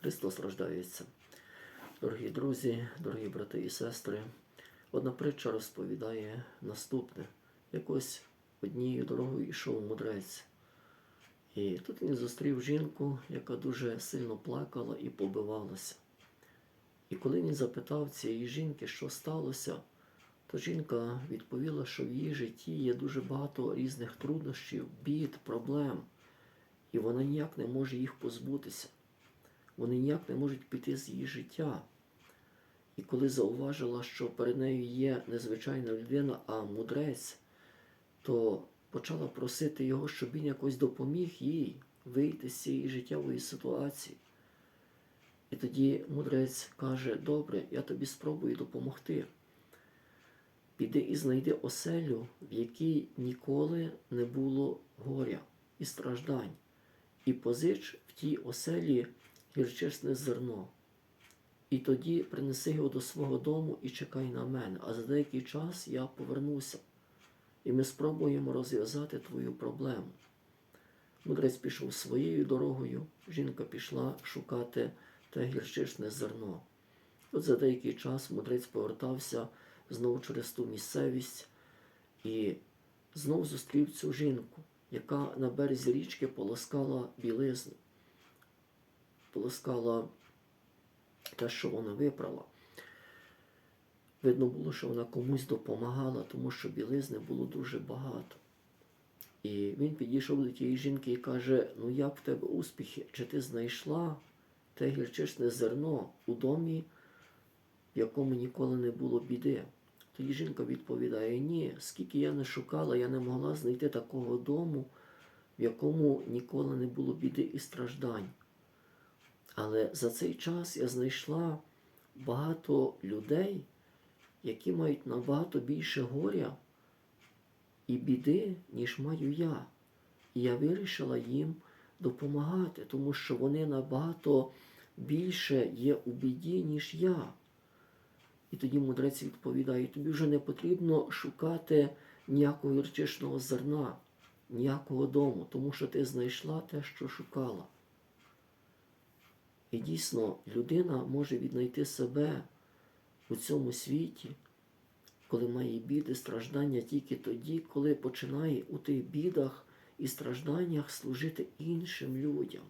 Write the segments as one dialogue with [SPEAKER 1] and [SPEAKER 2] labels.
[SPEAKER 1] Христос рождається. Дорогі друзі, дорогі брати і сестри, одна притча розповідає наступне. Якось однією дорогою йшов мудрець. І тут він зустрів жінку, яка дуже сильно плакала і побивалася. І коли він запитав цієї жінки, що сталося, то жінка відповіла, що в її житті є дуже багато різних труднощів, бід, проблем, і вона ніяк не може їх позбутися. Вони ніяк не можуть піти з її життя. І коли зауважила, що перед нею є незвичайна людина, а мудрець, то почала просити його, щоб він якось допоміг їй вийти з цієї життєвої ситуації. І тоді мудрець каже: Добре, я тобі спробую допомогти. Піди і знайди оселю, в якій ніколи не було горя і страждань, і позич в тій оселі гірчисне зерно. І тоді принеси його до свого дому і чекай на мене, а за деякий час я повернуся, і ми спробуємо розв'язати твою проблему. Мудрець пішов своєю дорогою, жінка пішла шукати те гірчичне зерно. От за деякий час мудрець повертався знову через ту місцевість і знов зустрів цю жінку, яка на березі річки полоскала білизну, полоскала те, що вона випрала. Видно було, що вона комусь допомагала, тому що білизни було дуже багато. І він підійшов до тієї жінки і каже: Ну як в тебе успіхи? Чи ти знайшла те гірчичне зерно у домі, в якому ніколи не було біди? Тоді жінка відповідає: Ні, скільки я не шукала, я не могла знайти такого дому, в якому ніколи не було біди і страждань. Але за цей час я знайшла багато людей, які мають набагато більше горя і біди, ніж маю я. І я вирішила їм допомагати, тому що вони набагато більше є у біді, ніж я. І тоді мудрець відповідає: тобі вже не потрібно шукати ніякого гірчичного зерна, ніякого дому, тому що ти знайшла те, що шукала. І дійсно, людина може віднайти себе у цьому світі, коли має біди, страждання тільки тоді, коли починає у тих бідах і стражданнях служити іншим людям.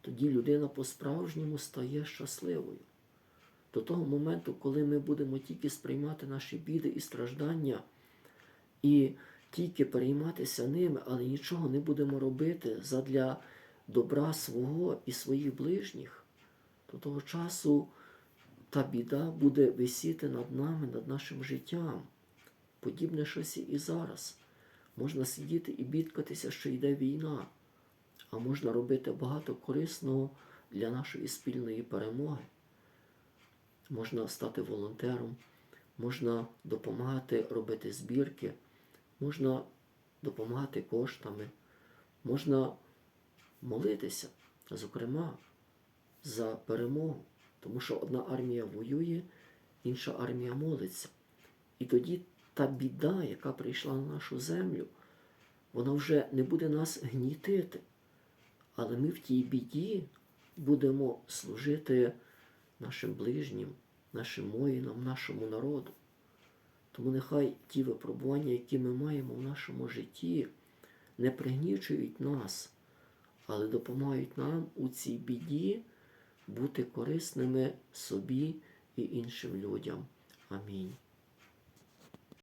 [SPEAKER 1] Тоді людина по-справжньому стає щасливою. До того моменту, коли ми будемо тільки сприймати наші біди і страждання і тільки перейматися ними, але нічого не будемо робити задля добра свого і своїх ближніх, то того часу та біда буде висіти над нами, над нашим життям. Подібне щось і зараз. Можна сидіти і бідкатися, що йде війна, а можна робити багато корисного для нашої спільної перемоги. Можна стати волонтером, можна допомагати робити збірки, можна допомагати коштами, можна молитися, зокрема, за перемогу. Тому що одна армія воює, інша армія молиться. І тоді та біда, яка прийшла на нашу землю, вона вже не буде нас гнітити. Але ми в тій біді будемо служити нашим ближнім, нашим воїнам, нашому народу. Тому нехай ті випробування, які ми маємо в нашому житті, не пригнічують нас, але допомагають нам у цій біді бути корисними собі і іншим людям. Амінь.